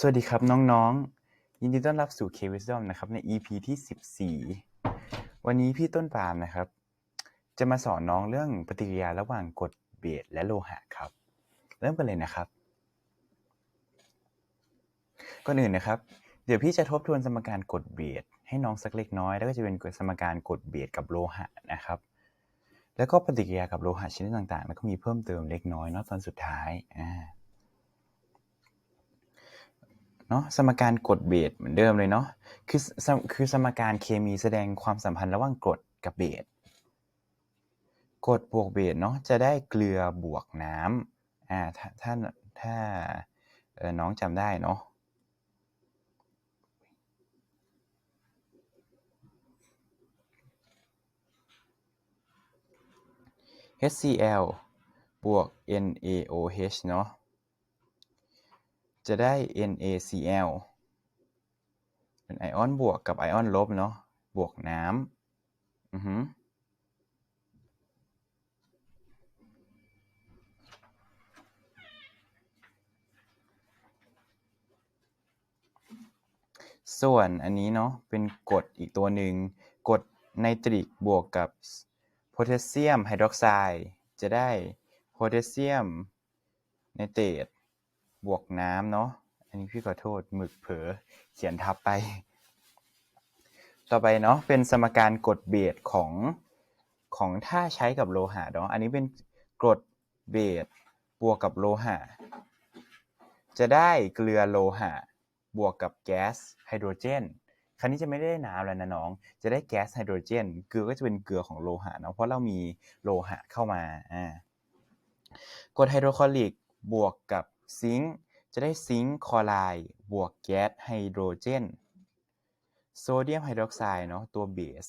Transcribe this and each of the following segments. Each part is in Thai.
สวัสดีครับน้องๆ ยินดีต้อนรับสู่ K Wisdom นะครับใน EP ที่ 14 วันนี้พี่ต้นปาล์มนะครับ จะมาสอนน้องเรื่องปฏิกิริยาระหว่างกรดเบสและโลหะครับ เริ่มกันเลยนะครับ ก่อนอื่นนะครับ เดี๋ยวพี่จะทบทวนสมการกรดเบสให้น้องสักเล็กน้อย แล้วก็จะเป็นสมการกรดเบสกับโลหะนะครับ แล้วก็ปฏิกิริยากับโลหะชนิดต่างๆ แล้วก็มีเพิ่มเติมเล็กน้อยเนาะตอนสุดท้ายอ่า เนาะสมการกรดเบสเหมือนเดิมเลยเนาะคือคือสมการเคมีแสดงความสัมพันธ์ระหว่างกรดกับเบสกรดบวกเบสเนาะจะได้เกลือบวกน้ำอ่าถ้าถ้าถ้าน้องจำได้เนาะ HCl บวก NaOH เนาะ จะได้ NaCl เป็นไอออนบวกกับไอออนลบเนาะ บวกน้ำอือหือส่วนอันนี้เนาะเป็นกรดอีกตัวหนึ่งกรดไนตริกบวกกับโพแทสเซียมไฮดรอกไซด์จะได้โพแทสเซียมไนเตรต บวกน้ำเนาะ อันนี้พี่ขอโทษหมึกเผลอเขียนทับไป ต่อไปเนาะเป็นสมการกดเบสของของถ้าใช้กับโลหะเนาะ อันนี้เป็นกรดเบสบวกกับโลหะ จะได้เกลือโลหะ บวกกับแก๊สไฮโดรเจน คราวนี้จะไม่ได้น้ำแล้วนะน้อง จะได้แก๊สไฮโดรเจน เกลือก็จะเป็นเกลือของโลหะเนาะ เพราะเรามีโลหะเข้ามา อ่ากรดไฮโดรคลอริกบวกกับซิงค์ จะได้ซิงค์คลอไรด์บวกแก๊สไฮโดรเจนโซเดียมไฮดรอกไซด์เนาะตัวเบส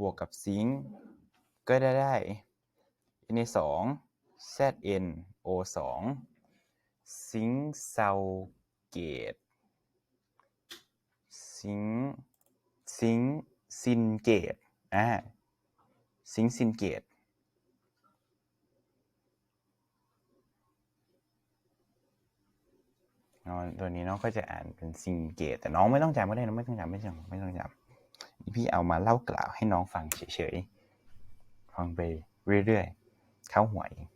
บวกกับซิงค์ก็ได้ได้ Na2 ZnO2 ซิงค์ซัลเกตซิงค์ซิงค์ซินเกตอ่าซิงค์ซินเกต น้องตัวนี้น้องก็จะอ่านเป็นซิงเกตแต่น้องไม่ต้องจำก็ได้น้องไม่ต้องจำไม่ต้องไม่ต้องจำพี่เอามาเล่ากล่าวให้น้องฟังเฉยๆฟังไปเรื่อยๆเข้าหัวเอง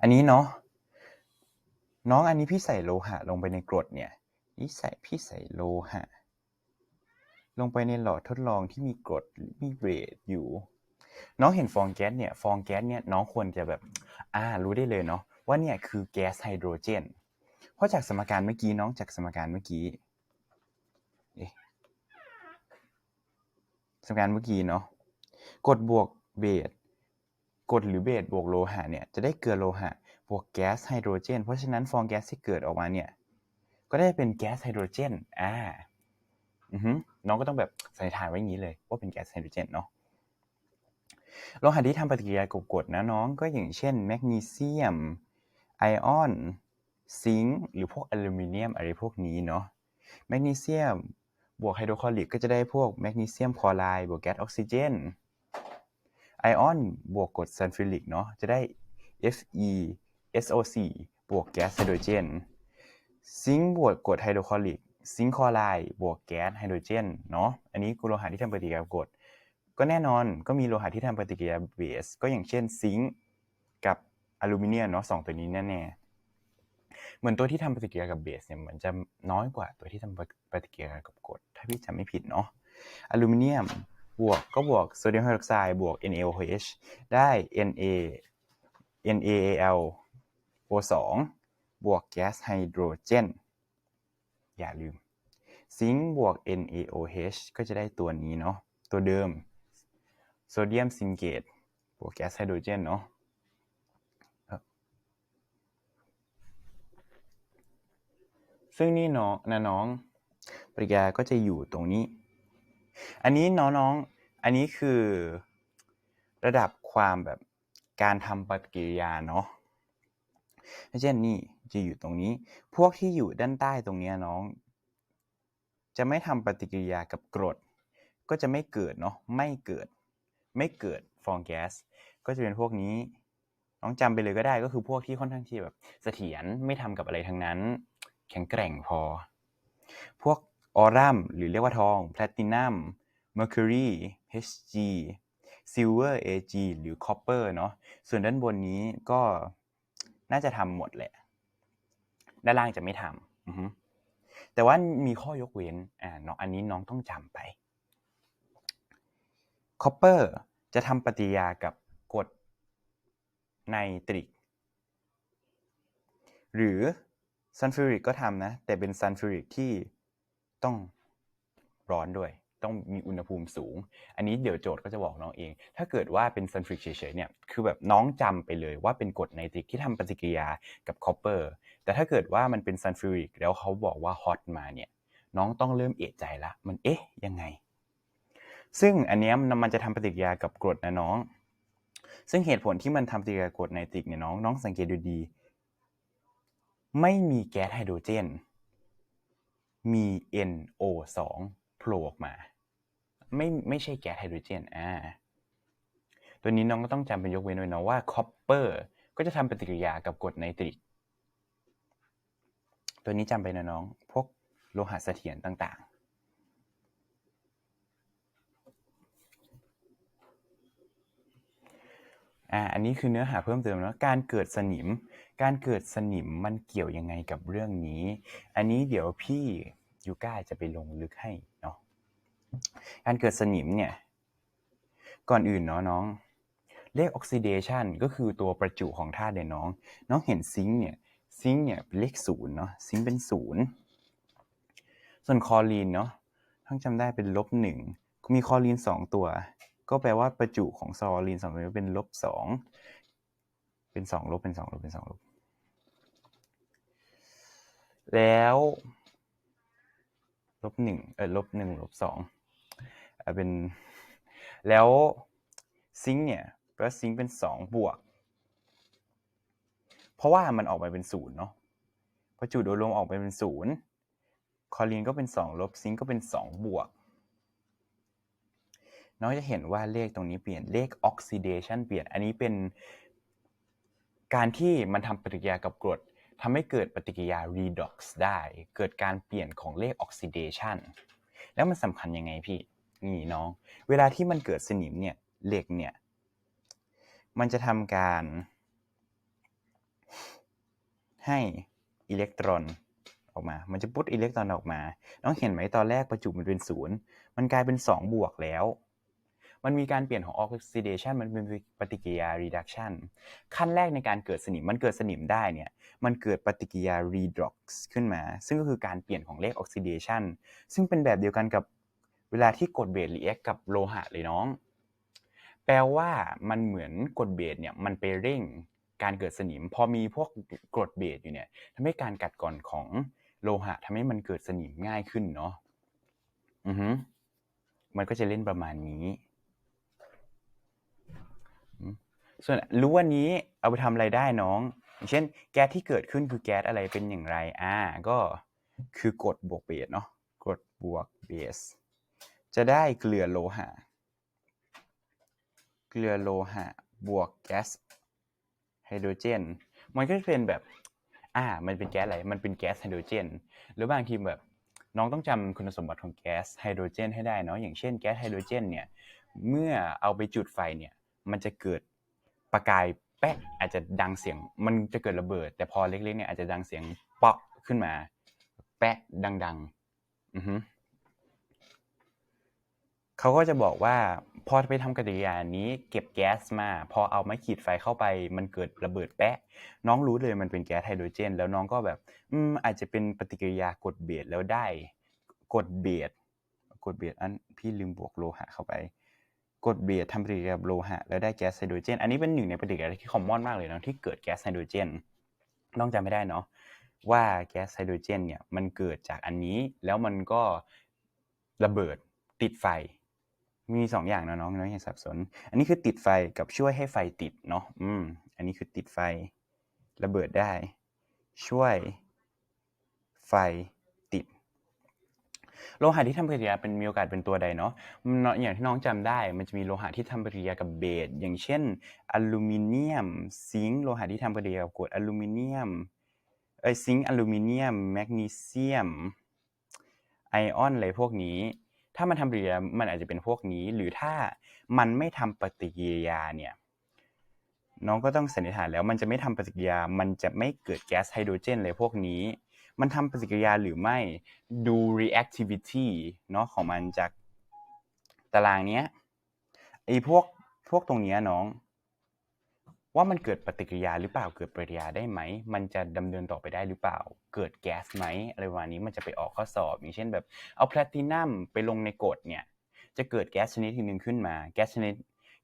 อันนี้เนาะน้องอันนี้พี่ใส่โลหะลงไปในกรดเนี่ยนี่ใส่พี่ใส่โลหะ ลงไปในหลอดทดลองที่มีกรดมีเบสอยู่ น้องเห็นฟองแก๊สเนี่ย ฟองแก๊สเนี่ยน้องควรจะแบบ อ่า รู้ได้เลยเนาะ ว่าเนี่ยคือแก๊สไฮโดรเจน เพราะจากสมการเมื่อกี้น้องจากสมการเมื่อกี้เอสมการเมื่อกี้เนาะกดบวกเบสกดหรือเบสบวกโลหะเนี่ยจะได้เกลือโลหะบวกแก๊สไฮโดรเจน เพราะฉะนั้นฟองแก๊สที่เกิดออกมาเนี่ยก็ได้เป็นแก๊สไฮโดรเจนอ่าอือฮึน้องก็ต้องแบบสันนิษฐานไว้อย่างนี้เลยว่าเป็นแก๊สไฮโดรเจนเนาะโลหะที่ทำปฏิกิริยากับกรดนะน้องก็อย่างเช่นแมกนีเซียม ไอออน ซิงค์ หรือพวกอลูมิเนียมอะไรพวกนี้เนาะ แมกนีเซียม บวกไฮโดรคลอริกก็จะได้พวกแมกนีเซียมคลอไรด์บวกแก๊สออกซิเจน ไอออน บวกกรดซัลฟูริกเนาะ จะได้ Fe SO4 บวกแก๊สไฮโดรเจน ซิงค์บวกกรดไฮโดรคลอริก ซิงค์คลอไรด์บวกแก๊สไฮโดรเจน เนาะ อันนี้คือโลหะที่ทำปฏิกิริยากับกรดก็แน่นอนก็มีโลหะที่ทำปฏิกิริยาเบส ก็อย่างเช่นซิงค์กับ อลูมิเนียมเนาะสองตัวนี้แน่ๆเหมือนตัวที่ทำปฏิกิริยากับเบสเนี่ยเหมือนจะน้อยกว่าตัวที่ทำปฏิกิริยากับกรดถ้าพี่จำไม่ผิดเนาะอลูมิเนียมบวกก็บวกโซเดียมไฮดรอกไซด์บวก NaOH ได้ Na NaAl O2 บวกแก๊สไฮโดรเจนอย่าลืม ซิงค์บวก NaOH ก็จะได้ตัวนี้เนาะตัวเดิมโซเดียมซิงเกตบวกแก๊สไฮโดรเจนเนาะ ซึ่งนี่เนาะนะน้อง ปริยาก็จะอยู่ตรงนี้ อันนี้น้องๆอันนี้คือระดับความแบบการทำปฏิกิริยาเนาะเช่นนี่จะอยู่ตรงนี้ พวกที่อยู่ด้านใต้ตรงนี้น้อง จะไม่ทำปฏิกิริยากับกรด ก็จะไม่เกิดเนาะไม่เกิด ไม่เกิดฟองแก๊สก็จะเป็นพวกนี้ น้องจำไปเลยก็ได้ก็คือพวกที่ค่อนข้างที่แบบเสถียรไม่ทำกับอะไรทั้งนั้น แข็งแกร่งพอ พวกออรัมหรือเรียกว่าทองแพลตินัมเมอร์คิวรี Hg ซิลเวอร์ Ag หรือคอปเปอร์เนาะส่วนด้านบนนี้ก็น่าจะทำหมดแหละ ด้านล่างจะไม่ทำแต่ว่ามีข้อยกเว้นอ่าน้องอันนี้น้องต้องจำไปคอปเปอร์จะทำปฏิกิยากับกรดไนตริก หรือ ซัลฟูริกก็ทำนะ แต่เป็นซัลฟูริกที่ต้องร้อนด้วย ต้องมีอุณหภูมิสูง อันนี้เดี๋ยวโจทย์ก็จะบอกน้องเอง ถ้าเกิดว่าเป็นซัลฟูริกเฉยๆเนี่ยคือแบบน้องจำไปเลยว่าเป็นกรดไนตริกที่ทำปฏิกิริยากับคอปเปอร์แต่ถ้าเกิดว่ามันเป็นซัลฟูริกแล้วเขาบอกว่าฮอตมาเนี่ยน้องต้องเริ่มเอะใจละ มันเอ๊ะยังไง ซึ่งอันนี้มันจะทำปฏิกิริยากับกรดนะน้อง ซึ่งเหตุผลที่มันทำปฏิกิริยากับกรดไนตริกเนี่ยน้องน้องสังเกตดูดี ไม่มีแก๊สไฮโดรเจน มี NO2 โผล่ออกมา ไม่ไม่ใช่แก๊สไฮโดรเจน อ่า ตัวนี้น้องก็ต้องจำเป็นยกเว้นไว้นะว่าคอปเปอร์ก็จะทำปฏิกิริยากับกรดไนตริก ตัวนี้จำไปนะน้อง พวกโลหะเสถียรต่างๆ อ่าอันนี้คือเนื้อหาเพิ่มเติมนะการเกิดสนิม การเกิดสนิมมันเกี่ยวยังไงกับเรื่องนี้ อันนี้เดี๋ยวพี่ยูก้าจะไปลงลึกให้เนาะการเกิดสนิมเนี่ยก่อนอื่นเนาะน้องเลขออกซิเดชันก็คือตัวประจุของธาตุเนี่ยน้อง น้องเห็นซิงค์เนี่ยซิงค์เนี่ยเป็นเลขศูนย์เนาะซิงค์เป็นศูนย์ส่วนคอรีนเนาะท่านจำได้เป็นลบหนึ่งมีคอรีนสองตัว ก็แปลว่าประจุของซอลีนสองตัวนี้เป็นลบสองเป็นสองลบเป็นสองลบเป็นสองลบ แล้วลบหนึ่งเออลบหนึ่งลบสองอ่าเป็นแล้วซิงเนี่ยแปลว่าซิงเป็นสองบวก เพราะว่ามันออกมาเป็นศูนย์เนาะประจุโดยรวมออกไปเป็นศูนย์คอรีนก็เป็นสองลบซิงก็เป็นสองบวก น้องจะเห็นว่าเลขตรงนี้เปลี่ยนเลขออกซิเดชันเปลี่ยนอันนี้เป็น การที่มันทำปฏิกิริยากับกรดทำให้เกิดปฏิกิริยา redox ได้ เกิดการเปลี่ยนของเลขออกซิเดชันแล้วมันสำคัญยังไงพี่ นี่น้อง เวลาที่มันเกิดสนิมเนี่ย เหล็กเนี่ย มันจะทำการให้อิเล็กตรอนออกมา มันจะพุทอิเล็กตรอนออกมา น้องเห็นไหมตอนแรกประจุมันเป็นศูนย์ มันกลายเป็น 2 บวกแล้ว มันมีการเปลี่ยนของ oxidation มันเป็นปฏิกิริยา reduction ขั้นแรกในการเกิดสนิมมันเกิดสนิมได้เนี่ยมันเกิดปฏิกิริยา redox ขึ้นมา ซึ่งก็คือการเปลี่ยนของเลข oxidation ซึ่งเป็นแบบเดียวกันกับเวลาที่กรดเบส react กับโลหะเลยน้อง แปลว่ามันเหมือนกรดเบสเนี่ยมันไปเร่งการเกิดสนิม พอมีพวกกรดเบสอยู่เนี่ยทำให้การกัดกร่อนของโลหะทำให้มันเกิดสนิมง่ายขึ้นเนาะอือฮึมันก็จะเล่นประมาณนี้ ส่วนรู้วันนี้เอาไปทำอะไรได้น้อง อย่างเช่น แก๊สที่เกิดขึ้นคือแก๊สอะไรเป็นอย่างไร อ่า ก็คือกดบวกเบสเนาะกดบวกเบส จะได้เกลือโลหะ เกลือโลหะ บวกแก๊สไฮโดรเจน มันก็จะเป็นแบบ อ่า มันเป็นแก๊สอะไร มันเป็นแก๊สไฮโดรเจน หรือบางทีแบบน้องต้องจำคุณสมบัติของแก๊สไฮโดรเจนให้ได้เนาะอย่างเช่นแก๊สไฮโดรเจนเนี่ยเมื่อเอาไปจุดไฟเนี่ยมันจะเกิด ประกายแป๊ะอาจจะดังเสียงมันจะเกิดระเบิด แต่พอเล็กๆเนี่ยอาจจะดังเสียงเปาะขึ้นมา แปะดังๆอือฮึเขาก็จะบอกว่าพอไปทำปฏิกิริยานี้เก็บแก๊สมา พอเอาไม้ขีดไฟเข้าไป มันเกิดระเบิดแปะน้องรู้เลยมันเป็นแก๊สไฮโดรเจน แล้วน้องก็แบบ อืมอาจจะเป็นปฏิกิริยากดเบสแล้วได้ กดเบสกดเบสอันพี่ลืมบวกโลหะเข้าไป กดเบสทำปฏิกิริยาโลหะแล้วได้แก๊สไฮโดรเจน อันนี้เป็นหนึ่งในปฏิกิริยาที่คอมมอนมากเลยนะที่เกิดแก๊สไฮโดรเจนต้องจำไม่ได้เนาะว่าแก๊สไฮโดรเจนเนี่ยมันเกิดจากอันนี้แล้วมันก็ระเบิดติดไฟ มีสองอย่างนะน้องน้องอย่าสับสน อันนี้คือติดไฟกับช่วยให้ไฟติดเนาะอืมอันนี้คือติดไฟ ระเบิดได้ ช่วยไฟ โลหะที่ทำปฏิกิริยาเป็นมีโอกาสเป็นตัวใดเนาะมันอย่างที่น้องจำได้ มันจะมีโลหะที่ทำปฏิกิริยากับเบสอย่างเช่นอลูมิเนียมซิงค์โลหะที่ทำปฏิกิริยากับกรดอลูมิเนียมเอยซิงค์อลูมิเนียมแมกนีเซียมไอออนอะไรพวกนี้ ถ้ามันทำปฏิกิริยามันอาจจะเป็นพวกนี้ หรือถ้ามันไม่ทำปฏิกิริยาเนี่ยน้องก็ต้องสันนิษฐานแล้วมันจะไม่ทำปฏิกิริยา มันจะไม่เกิดแก๊สไฮโดรเจนเลยพวกนี้ มันทำปฏิกิริยาหรือไม่ดู reactivity เนาะของมันจากตารางเนี้ยไอ้พวกพวกตรงเนี้ยน้อง ว่ามันเกิดปฏิกิริยาหรือเปล่าเกิดปฏิกิริยาได้ไหม มันจะดำเนินต่อไปได้หรือเปล่า เกิดแก๊สไหมอะไรประมาณนี้มันจะไปออกข้อสอบ อย่างเช่นแบบเอาแพลตินัมไปลงในกรดเนี่ยจะเกิดแก๊สชนิดหนึ่งขึ้นมาแก๊สชนิด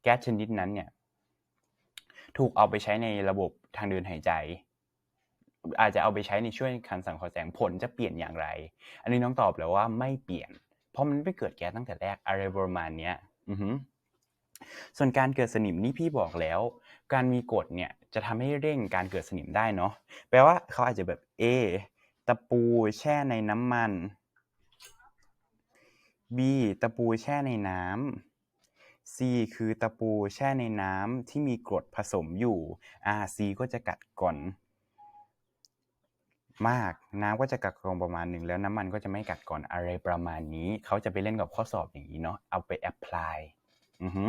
แก๊สชนิดนั้นเนี่ยถูกเอาไปใช้ในระบบทางเดินหายใจ อาจจะเอาไปใช้ในช่วยการสังเคราะห์แสงผลจะเปลี่ยนอย่างไร อันนี้น้องตอบแล้วว่าไม่เปลี่ยน เพราะมันไม่เกิดแก๊สตั้งแต่แรกอะไรประมาณเนี้ยอือฮึส่วนการเกิดสนิมนี่พี่บอกแล้ว การมีกรดเนี่ยจะทำให้เร่งการเกิดสนิมได้เนาะแปลว่าเขาอาจจะแบบ A ตะปูแช่ในน้ำมัน B ตะปูแช่ในน้ำ C คือตะปูแช่ในน้ำที่มีกรดผสมอยู่อ่า C ก็จะกัดก่อน มาก น้ำก็จะกัดกร่อนประมาณหนึ่งแล้วน้ำมันก็จะไม่กัดก่อนอะไรประมาณนี้ เขาจะไปเล่นกับข้อสอบอย่างนี้เนาะเอาไปแอพพลายอือฮึ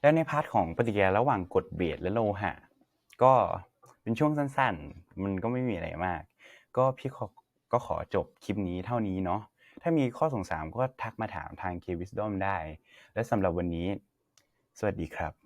แล้วในพาร์ทของปฏิกิริยาระหว่างกรดเบสและโลหะ ก็เป็นช่วงสั้นๆ มันก็ไม่มีอะไรมาก ก็พี่ขอก็ขอจบคลิปนี้เท่านี้เนาะถ้ามีข้อสงสัยก็ทักมาถามทาง K Wisdom ได้ และสำหรับวันนี้ สวัสดีครับ